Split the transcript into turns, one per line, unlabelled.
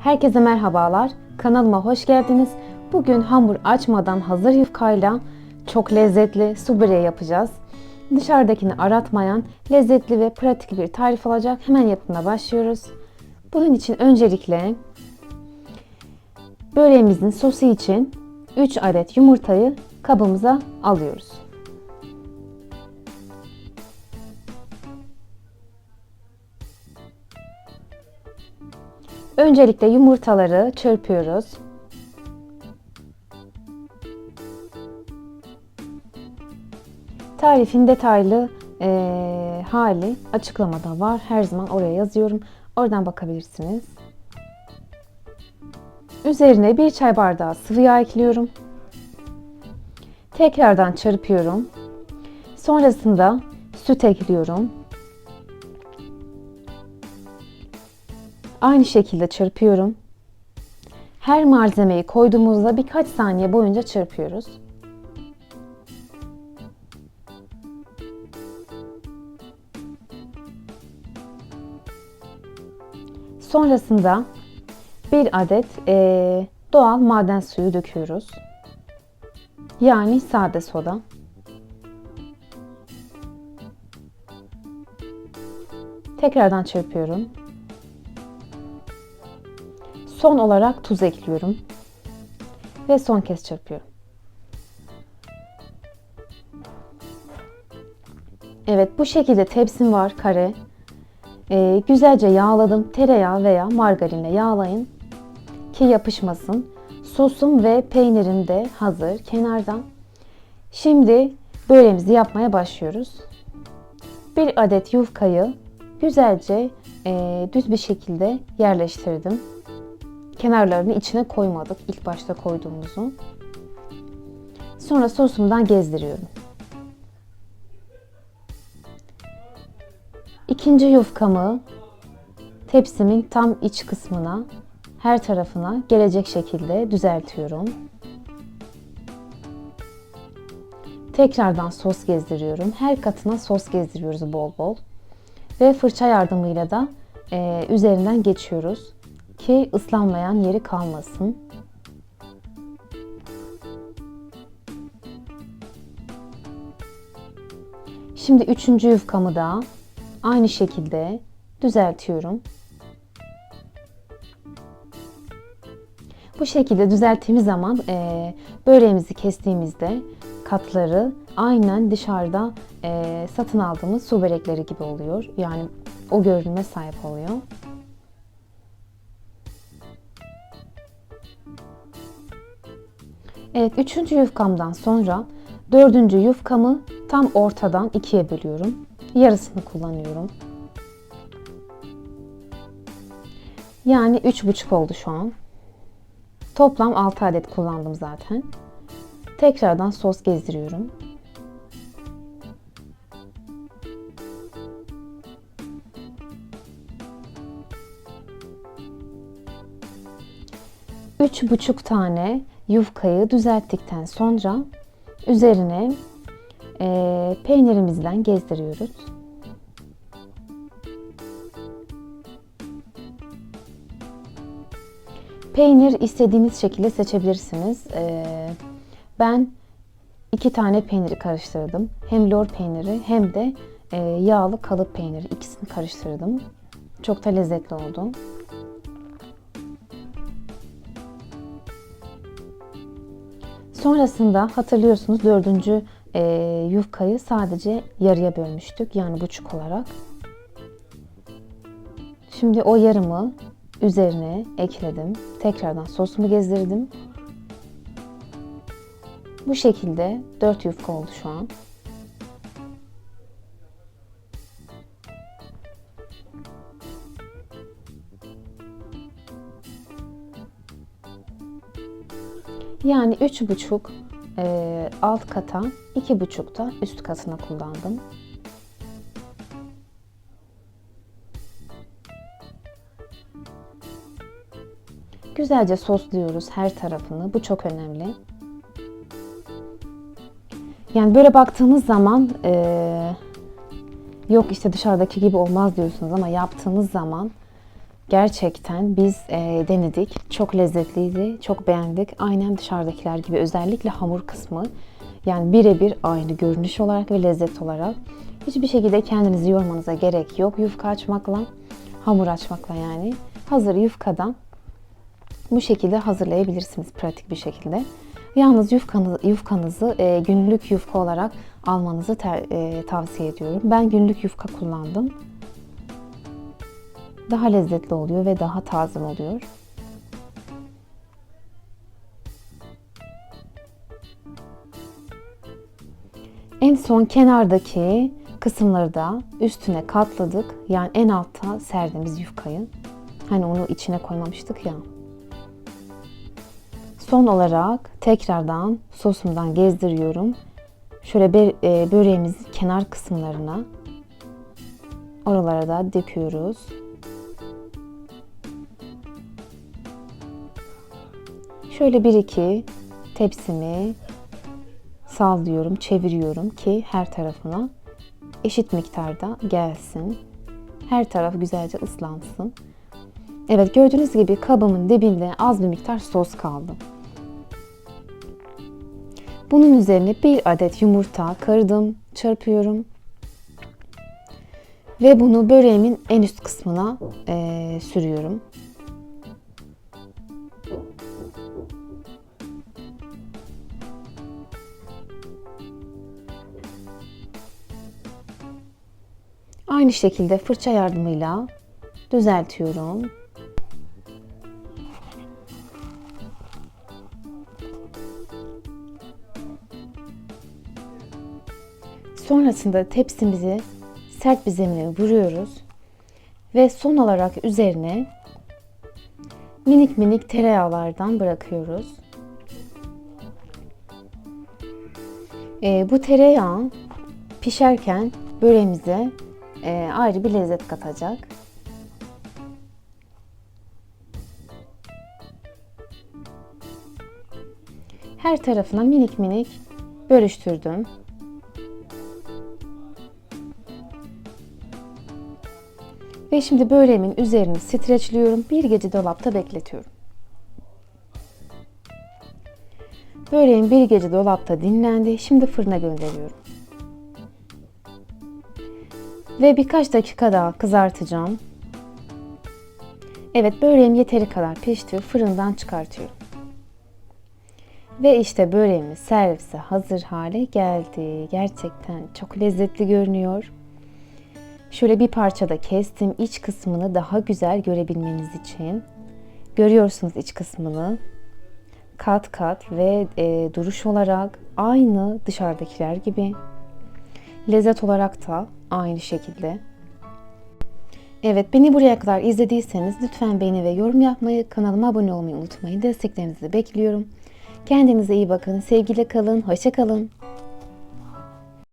Herkese merhabalar. Kanalıma hoş geldiniz. Bugün hamur açmadan hazır yufkayla çok lezzetli su böreği yapacağız. Dışarıdakini aratmayan lezzetli ve pratik bir tarif olacak. Hemen yapımına başlıyoruz. Bunun için öncelikle böreğimizin sosu için 3 adet yumurtayı kabımıza alıyoruz. Öncelikle yumurtaları çırpıyoruz. Tarifin detaylı eee, hali açıklamada var. Her zaman oraya yazıyorum. Oradan bakabilirsiniz. Üzerine bir çay bardağı sıvı yağ ekliyorum. Tekrardan çırpıyorum. Sonrasında süt ekliyorum. Aynı şekilde çırpıyorum. Her malzemeyi koyduğumuzda birkaç saniye boyunca çırpıyoruz. Sonrasında bir adet eee, doğal maden suyu döküyoruz. Yani sade soda. Tekrardan çırpıyorum. Son olarak tuz ekliyorum. Ve son kez çırpıyorum. Evet bu şekilde tepsim var kare. Ee, güzelce yağladım. Tereyağı veya margarinle yağlayın ki yapışmasın. Sosum ve peynirim de hazır kenardan. Şimdi böreğimizi yapmaya başlıyoruz. Bir adet yufkayı güzelce e, düz bir şekilde yerleştirdim kenarlarını içine koymadık ilk başta koyduğumuzu. Sonra sosumdan gezdiriyorum. İkinci yufkamı tepsimin tam iç kısmına her tarafına gelecek şekilde düzeltiyorum. Tekrardan sos gezdiriyorum. Her katına sos gezdiriyoruz bol bol. Ve fırça yardımıyla da e, üzerinden geçiyoruz ki ıslanmayan yeri kalmasın. Şimdi üçüncü yufkamı da aynı şekilde düzeltiyorum. Bu şekilde düzelttiğimiz zaman e, böreğimizi kestiğimizde katları aynen dışarıda e, satın aldığımız su börekleri gibi oluyor. Yani o görünüme sahip oluyor. Evet, üçüncü yufkamdan sonra dördüncü yufkamı tam ortadan ikiye bölüyorum. Yarısını kullanıyorum. Yani üç buçuk oldu şu an. Toplam 6 adet kullandım zaten. Tekrardan sos gezdiriyorum. Üç buçuk tane yufkayı düzelttikten sonra üzerine e, peynirimizden gezdiriyoruz. Peynir istediğiniz şekilde seçebilirsiniz. E, ben iki tane peyniri karıştırdım. Hem lor peyniri hem de e, yağlı kalıp peyniri ikisini karıştırdım. Çok da lezzetli oldu. Sonrasında hatırlıyorsunuz dördüncü e, yufkayı sadece yarıya bölmüştük. Yani buçuk olarak. Şimdi o yarımı üzerine ekledim. Tekrardan sosumu gezdirdim. Bu şekilde dört yufka oldu şu an. Yani üç buçuk e, alt kata, iki buçuk da üst katına kullandım. Güzelce sosluyoruz her tarafını. Bu çok önemli. Yani böyle baktığınız zaman e, yok işte dışarıdaki gibi olmaz diyorsunuz ama yaptığınız zaman Gerçekten biz e, denedik. Çok lezzetliydi. Çok beğendik. Aynen dışarıdakiler gibi özellikle hamur kısmı. Yani birebir aynı görünüş olarak ve lezzet olarak. Hiçbir şekilde kendinizi yormanıza gerek yok. Yufka açmakla, hamur açmakla yani. Hazır yufkadan bu şekilde hazırlayabilirsiniz pratik bir şekilde. Yalnız yufkanızı, yufkanızı e, günlük yufka olarak almanızı ter- e, tavsiye ediyorum. Ben günlük yufka kullandım. Daha lezzetli oluyor ve daha taze oluyor. En son kenardaki kısımları da üstüne katladık. Yani en altta serdiğimiz yufkayı. Hani onu içine koymamıştık ya. Son olarak tekrardan sosumdan gezdiriyorum. Şöyle e, böreğimizin kenar kısımlarına oralara da döküyoruz. Şöyle bir iki tepsimi sallıyorum, çeviriyorum ki her tarafına eşit miktarda gelsin. Her taraf güzelce ıslansın. Evet gördüğünüz gibi kabımın dibinde az bir miktar sos kaldı. Bunun üzerine bir adet yumurta kırdım, çırpıyorum. Ve bunu böreğimin en üst kısmına eee, sürüyorum. Aynı şekilde fırça yardımıyla düzeltiyorum. Sonrasında tepsimizi sert bir zemine vuruyoruz. Ve son olarak üzerine minik minik tereyağlardan bırakıyoruz. Ee, bu tereyağı pişerken böreğimize e, ayrı bir lezzet katacak. Her tarafına minik minik bölüştürdüm. Ve şimdi böreğimin üzerini streçliyorum. Bir gece dolapta bekletiyorum. Böreğim bir gece dolapta dinlendi. Şimdi fırına gönderiyorum. Ve birkaç dakika daha kızartacağım. Evet böreğim yeteri kadar pişti. Fırından çıkartıyorum. Ve işte böreğimiz servise hazır hale geldi. Gerçekten çok lezzetli görünüyor. Şöyle bir parça da kestim iç kısmını daha güzel görebilmeniz için. Görüyorsunuz iç kısmını. Kat kat ve e, duruş olarak aynı dışarıdakiler gibi. Lezzet olarak da aynı şekilde. Evet beni buraya kadar izlediyseniz lütfen beğeni ve yorum yapmayı, kanalıma abone olmayı unutmayın. Desteklerinizi bekliyorum. Kendinize iyi bakın, sevgiyle kalın, hoşça kalın.